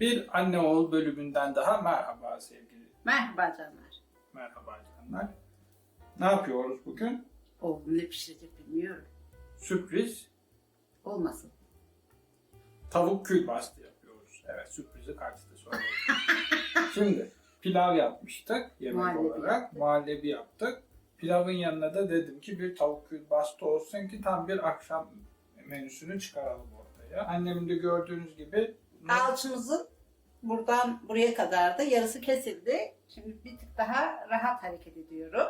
Bir anne oğul bölümünden daha merhaba sevgili Merhaba canlar. merhaba canlar. Ne yapıyoruz bugün? Oğlum ne pişirecek bilmiyorum. Sürpriz Olmasın. tavuk kül bastı yapıyoruz. Evet sürprizi kaçtı sonra. Şimdi pilav yapmıştık yemek Muhallebi olarak. yaptık. Muhallebi yaptık. Pilavın yanına da dedim ki bir tavuk kül bastı olsun ki tam bir akşam menüsünü çıkaralım ortaya. Annemin de gördüğünüz gibi Alçımızın buradan buraya kadar da yarısı kesildi. Şimdi bir tık daha rahat hareket ediyorum.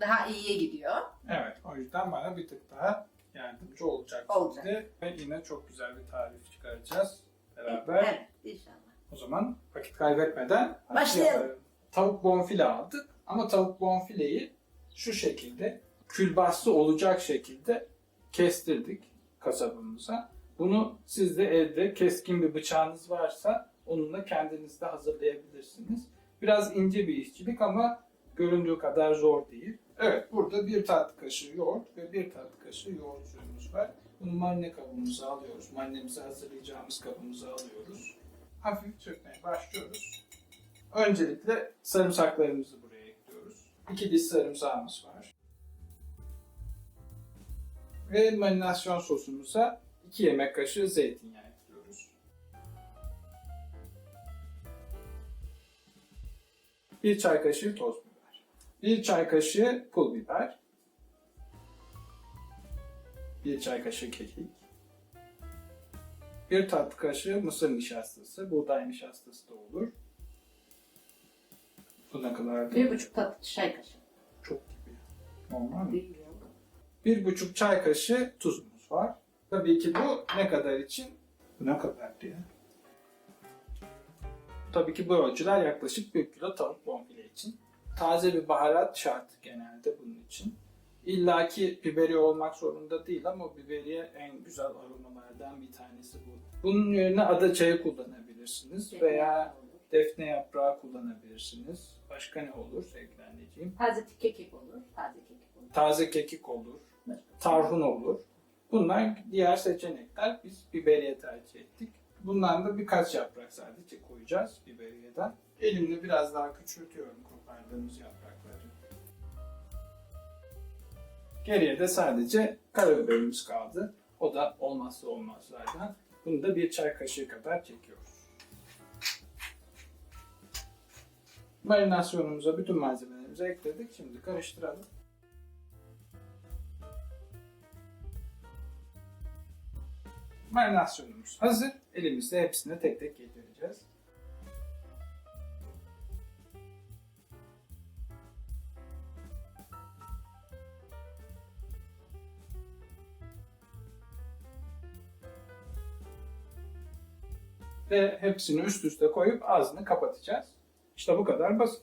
Daha iyiye gidiyor. Evet, o yüzden bana bir tık daha yardımcı olacak. Olacak. şimdi. Ve yine çok güzel bir tarif çıkaracağız beraber. Evet inşallah. O zaman vakit kaybetmeden Başlayalım. Tavuk bonfile aldık ama tavuk bonfileyi şu şekilde külbastı olacak şekilde kestirdik kasabımıza. Bunu siz de evde keskin bir bıçağınız varsa onunla kendiniz de hazırlayabilirsiniz. Biraz ince bir işçilik ama göründüğü kadar zor değil. Evet burada bir tatlı kaşığı yoğurt ve bir tatlı kaşığı yoğurt suyumuz var. Bunu marine kabımıza alıyoruz. Marinemizi hazırlayacağımız kabımıza alıyoruz. Hafif çökmeye başlıyoruz. Öncelikle sarımsaklarımızı buraya ekliyoruz. İki diş sarımsağımız var. Ve marinasyon sosumuza 2 yemek kaşığı zeytinyağı 1 çay kaşığı toz biber, 1 çay kaşığı pul biber, 1 çay kaşığı kekik, 1 tatlı kaşığı mısır nişastası, buğday nişastası da olur. Bu ne kadar? Bir buçuk tatlı çay kaşığı. Çok gibi. Normal mi? Bir buçuk çay kaşığı tuzumuz var. Tabii ki bu ne kadar için? Bu ne kadar diye. Tabii ki bu ölçüler yaklaşık 1 kilo tavuk bonfile için. Taze bir baharat şart genelde bunun için. İlla ki biberiye olmak zorunda değil ama biberiye en güzel aromalardan bir tanesi bu. Bunun yerine ada çayı kullanabilirsiniz veya defne yaprağı kullanabilirsiniz. Başka ne olur sevgili anneciğim? Taze kekik olur. Taze kekik olur. Taze kekik olur, tarhun olur. Bunlar diğer seçenekler. Biz biberiye tercih ettik. Bundan da birkaç yaprak sadece koyacağız biberiyeden. Elimle biraz daha küçültüyorum kopardığımız yaprakları. Geriye de sadece karabiberimiz kaldı. O da olmazsa olmazlardan. Bunu da bir çay kaşığı kadar çekiyoruz. Marinasyonumuza bütün malzemelerimizi ekledik. Şimdi karıştıralım. Marinasyonumuz hazır. Elimizde hepsini tek tek yedireceğiz. Ve hepsini üst üste koyup ağzını kapatacağız. İşte bu kadar basit.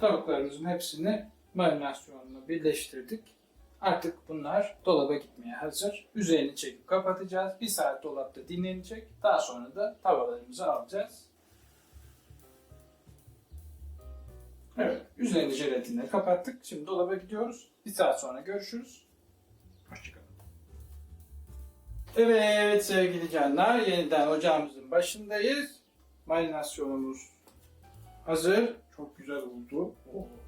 Tavuklarımızın hepsini marinasyonla birleştirdik. Artık bunlar dolaba gitmeye hazır. Üzerini çekip kapatacağız. Bir saat dolapta dinlenecek. Daha sonra da tavalarımızı alacağız. Evet, üzerini jelatinle kapattık. Şimdi dolaba gidiyoruz. Bir saat sonra görüşürüz. Hoşçakalın. Evet sevgili canlar, yeniden ocağımızın başındayız. Marinasyonumuz hazır. Çok güzel oldu. Oo, oldu?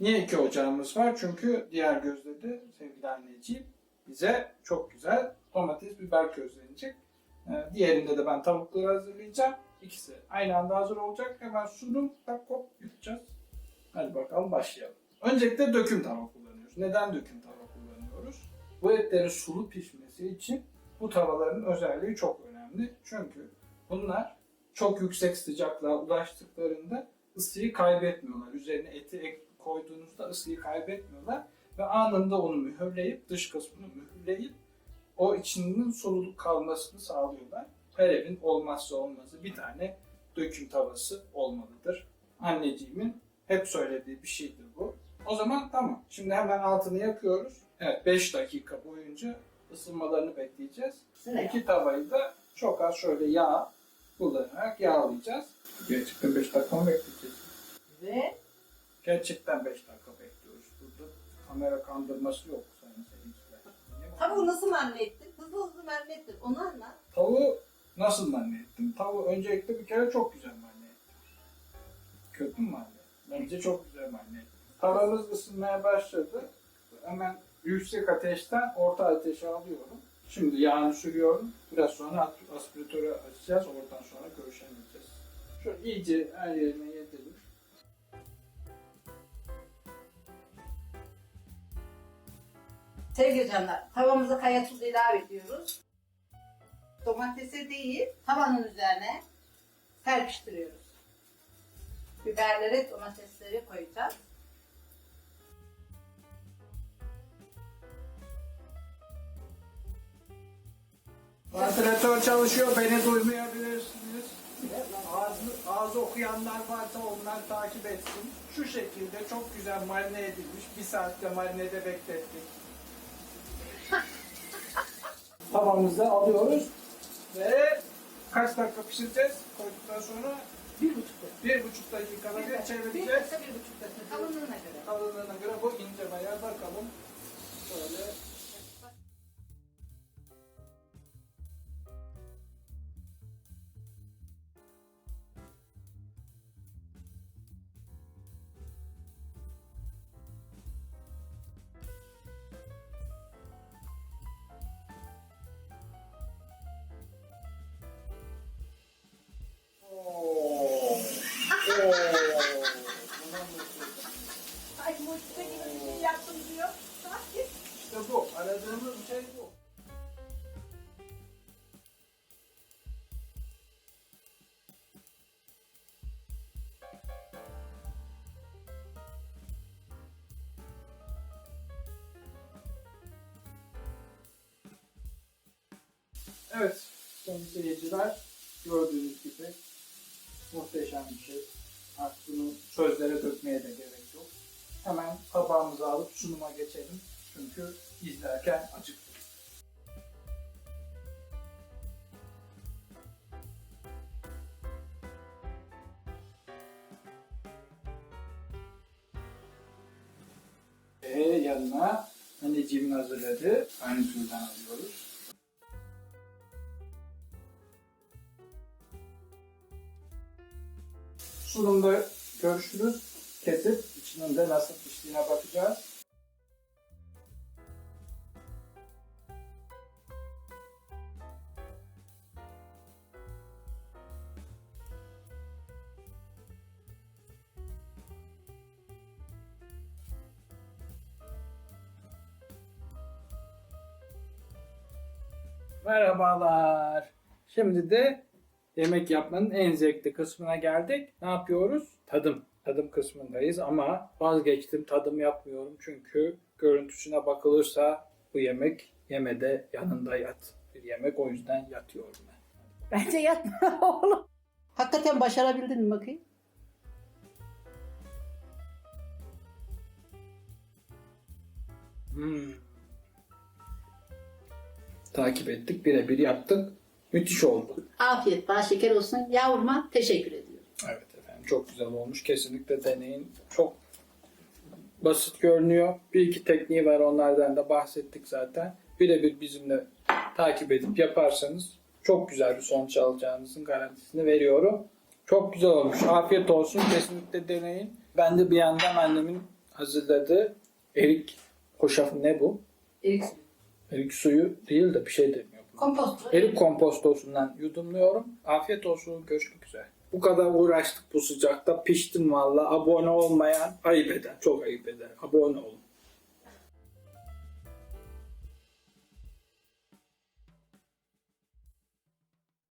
Niye iki ocağımız var? Çünkü diğer gözde de sevgili anneciğim bize çok güzel domates, biber közlenecek. Ee, diğerinde de ben tavukları hazırlayacağım. İkisi aynı anda hazır olacak. Hemen sunum, tak hop yapacağız. Hadi bakalım başlayalım. Öncelikle döküm tava kullanıyoruz. Neden döküm tava kullanıyoruz? Bu etlerin sulu pişmesi için bu tavaların özelliği çok önemli. Çünkü bunlar çok yüksek sıcaklığa ulaştıklarında ısıyı kaybetmiyorlar. Üzerine eti ek koyduğunuzda ısıyı kaybetmiyorlar ve anında onu mühürleyip dış kısmını mühürleyip o içinin soluluk kalmasını sağlıyorlar. Her evin olmazsa olmazı bir tane döküm tavası olmalıdır. Anneciğimin hep söylediği bir şeydir bu. O zaman tamam. Şimdi hemen altını yakıyoruz. Evet 5 dakika boyunca ısınmalarını bekleyeceğiz. Sıra İki tavayı da çok az şöyle yağ kullanarak yağlayacağız. Gerçekten 5 dakika mı bekleyeceğiz? Gerçekten 5 dakika bekliyoruz. Burada kamera kandırması yok sayın seyirciler. Tavuğu nasıl marine ettin? Hızlı hızlı marine ettin. Onu anlat. Tavuğu Nasıl marine ettim? Tavuğu öncelikle bir kere çok güzel marine ettim. Kötü mü marine? Bence çok güzel marine ettim. Tavamız ısınmaya başladı. Hemen yüksek ateşten orta ateşe alıyorum. Şimdi yağını sürüyorum. Biraz sonra at- aspiratörü açacağız. Oradan sonra görüşemeyeceğiz. Şöyle iyice her yerine yedirdim. Sevgili canlar, tavamıza kaya tuzu ilave ediyoruz. Domatesi değil, tavanın üzerine serpiştiriyoruz. Biberleri, domatesleri koyacağız. Vantilatör çalışıyor. Beni duymayabilirsiniz. Ağzı, ağzı okuyanlar varsa onlar takip etsin. Şu şekilde çok güzel marine edilmiş. Bir saatte marinede beklettik. Tavamızda alıyoruz ve kaç dakika pişireceğiz? Koyduktan sonra Bir buçuk dakika. bir buçuk dakikada bir Bir çevireceğiz. dakika, bir buçuk dakika. Kalınlığına göre. Kalınlığına göre bu ince bayağı bakalım. Şöyle Aradığımız şey bu. Evet, sayın seyirciler, gördüğünüz gibi muhteşem bir şey. Artık bunu sözlere dökmeye de gerek yok. Hemen tabağımızı alıp sunuma geçelim. Çünkü izlerken acıktık. Ve yanına anneciğimin hazırladığı aynı suydan alıyoruz. Sunumda görüşürüz. Kesip içinin de nasıl piştiğine bakacağız. Merhabalar. Şimdi de yemek yapmanın en zevkli kısmına geldik. Ne yapıyoruz? Tadım. Tadım kısmındayız ama vazgeçtim tadım yapmıyorum çünkü görüntüsüne bakılırsa bu yemek yemede yanında yat. Bir yemek o yüzden yatıyorum ben. Bence yatma oğlum. Hakikaten başarabildin mi bakayım? Hmm. Takip ettik, birebir yaptık. Müthiş oldu. Afiyet, bal şeker olsun. Yavruma teşekkür ediyorum. Evet efendim çok güzel olmuş. Kesinlikle deneyin. Çok basit görünüyor. Bir iki tekniği var onlardan da bahsettik zaten. Birebir bizimle takip edip yaparsanız çok güzel bir sonuç alacağınızın garantisini veriyorum. Çok güzel olmuş. Afiyet olsun. Kesinlikle deneyin. Ben de bir yandan annemin hazırladığı erik hoşafı ne bu? Erik Erik suyu değil de bir şey demiyor. bu. kompostu. Erik kompostosundan yudumluyorum. Afiyet olsun. Görüşmek üzere. Bu kadar uğraştık bu sıcakta. Piştim valla. Abone olmayan ayıp eder. Çok ayıp eder. Abone olun.